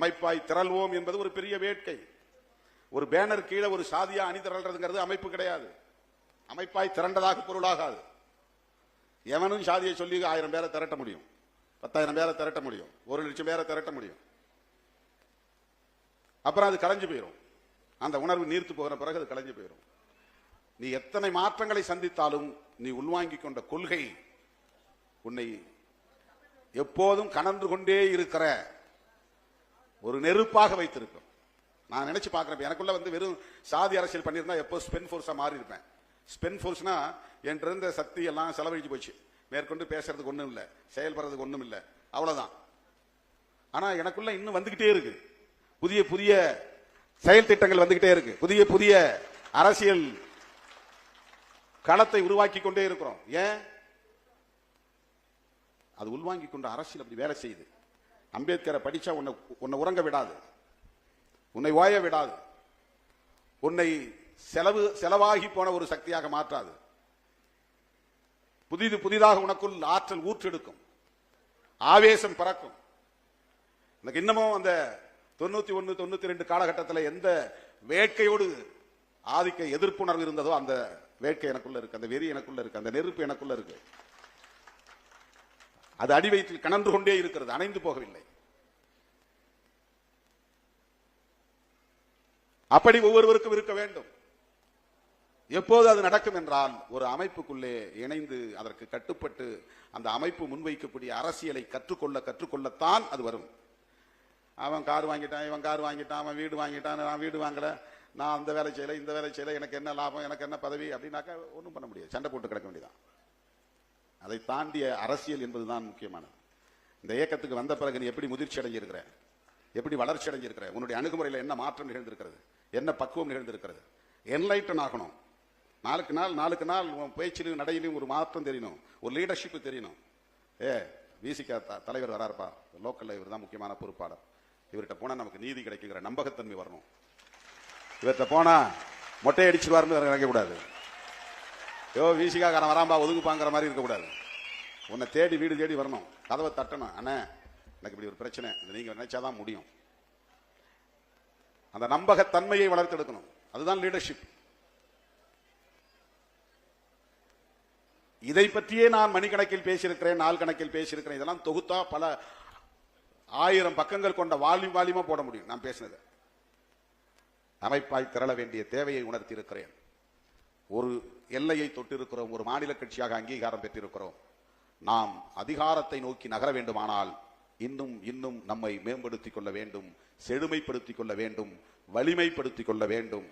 அமைப்பாய் திரள்வோம் என்பது ஒரு பெரிய வேட்கை. ஒரு பேனர் கீழே ஒரு சாதியா அணி திரள்றதுங்கிறது அமைப்பு கிடையாது. அமைப்பாய் திரண்டதாக பொருளாகாது. எவனும் சாதியை சொல்லி ஆயிரம் பேரை திரட்ட முடியும். பத்தாயிரம் பேரை திரட்ட முடியும். ஒரு லட்சம் பேரை திரட்ட முடியும். அப்புறம் அது கலைஞ்சு போயிடும் அந்த உணர்வு நீர்த்து போகிற பிறகு அது கலைஞ்சு போயிடும் நீ எத்தனை மாற்றங்களை சந்தித்தாலும் நீ உள்வாங்கி கொண்ட கொள்கை உன்னை எப்போதும் கனன்று கொண்டே இருக்கிற ஒரு நெருப்பாக வைத்திருக்கும். நான் நினைச்சு பார்க்கிறேன் எனக்குள்ள வந்து வெறும் சாதி அரசியல் பண்ணியிருந்தா எப்போ ஸ்பென் ஃபோர்ஸா மாறி இருப்பேன். ஸ்பென் ஃபோர்ஸ்னா என்கிட்ட இருந்த சக்தி எல்லாம் செலவழிச்சு போச்சு. மேற்கொண்டு பேசுறதுக்கு ஒன்றும் இல்லை. செயல்படுறதுக்கு ஒன்றும் இல்லை. அவ்வளவுதான். ஆனா எனக்குள்ள இன்னும் வந்துகிட்டே இருக்கு. புதிய புதிய செயல் திட்டங்கள் வந்துகிட்டே இருக்கு. புதிய புதிய அரசியல் களத்தை உருவாக்கி கொண்டே இருக்கிறோம். ஏன்? அது உள்வாங்கி கொண்ட அரசியல் அப்படி வேலை செய்யுது. அம்பேத்கரை படித்தா உன்னை உன்னை உறங்க விடாது. உன்னை ஓய விடாது. உன்னை செலவு செலவாகி போன ஒரு சக்தியாக மாற்றாது. புதிது புதிதாக உனக்குள் ஆற்றல் ஊற்றெடுக்கும். ஆவேசம் பறக்கும். எனக்கு இன்னமும் அந்த தொண்ணூத்தி ஒன்னு தொண்ணூத்தி ரெண்டு காலகட்டத்தில் எந்த வேட்கையோடு ஆதிக்க எதிர்ப்புணர்வு இருந்ததோ அந்த வேட்கை எனக்குள்ள இருக்கு அந்த வெறி எனக்குள்ள இருக்கு அந்த நெருப்பு எனக்குள்ள இருக்கு. அது அடி வயிற்றில் கொண்டே இருக்கிறது அணைந்து போகவில்லை. அப்படி ஒவ்வொருவருக்கும் இருக்க வேண்டும். எப்போது அது நடக்கும் என்றால் ஒரு அமைப்புக்குள்ளே இணைந்து அதற்கு கட்டுப்பட்டு அந்த அமைப்பு முன்வைக்கக்கூடிய அரசியலை கற்றுக்கொள்ள கற்றுக்கொள்ளத்தான் அது வரும். அவன் கார் வாங்கிட்டான் இவன் கார் வாங்கிட்டான் அவன் வீடு வாங்கிட்டான் நான் வீடு வாங்கல நான் அந்த வேலை செய்யலை இந்த வேலை செய்யலை எனக்கு என்ன லாபம் எனக்கு என்ன பதவி அப்படின்னாக்கா ஒன்றும் பண்ண முடியாது. சண்டை போட்டு கிடக்க வேண்டியதான் அதை தாண்டிய அரசியல் என்பதுதான் முக்கியமானது. இந்த இயக்கத்துக்கு வந்த பிறகு நீ எப்படி முதிர்ச்சி அடைஞ்சிருக்கிற? எப்படி வளர்ச்சி அடைஞ்சிருக்கிற? உன்னுடைய அணுகுமுறையில் என்ன மாற்றம் நிகழ்ந்திருக்கிறது? என்ன பக்குவம் நிகழ்ந்திருக்கிறது? என்லைட்டன் ஆகணும். நாளுக்கு நாள் நாளுக்கு நாள் உன் பேச்சிலும் நடையிலும் ஒரு மாற்றம் தெரியணும். ஒரு லீடர்ஷிப்பு தெரியணும். ஏ விசிகா தலைவர் வராருப்பா. லோக்கலில் இவர் தான் முக்கியமான பொறுப்பாளர். இவர்கிட்ட போனால் நமக்கு நீதி கிடைக்குங்கிற நம்பகத்தன்மை வரணும். இவர்கிட்ட போனால் மொட்டை அடிச்சிருவாருன்னு நினைக்க யோ விசிகாக்காரன் வராம்பா ஒதுக்குப்பாங்கிற மாதிரி இருக்கக்கூடாது. உன்னை தேடி வீடு தேடி வரணும். கதவை தட்டணும். அண்ணே எனக்கு இப்படி ஒரு பிரச்சனை. இது நீங்க நினைச்சாதான் முடியும். அந்த நம்பகத்தன்மையை வளர்த்தெடுக்கணும். அதுதான் லீடர்ஷிப் இதை பற்றியே நான் மணிக்கணக்கில் பேசியிருக்கிறேன் நாள் கணக்கில் பேசியிருக்கிறேன். இதெல்லாம் தொகுத்தா பல ஆயிரம் பக்கங்கள் கொண்ட வால்யூம் வால்யூமா போட முடியும். நான் பேசினது. அமைப்பாய் திரள வேண்டிய தேவையை உணர்த்தி இருக்கிறேன் ஒரு எல்லையை தொட்டிருக்கிறோம் ஒரு மாநில கட்சியாக அங்கீகாரம் பெற்றிருக்கிறோம். நாம் அதிகாரத்தை நோக்கி நகர வேண்டுமானால் இன்னும் இன்னும் நம்மை மேம்படுத்திக் கொள்ள வேண்டும் செழுமைப்படுத்திக் கொள்ள வேண்டும் வலிமைப்படுத்திக் கொள்ள வேண்டும்.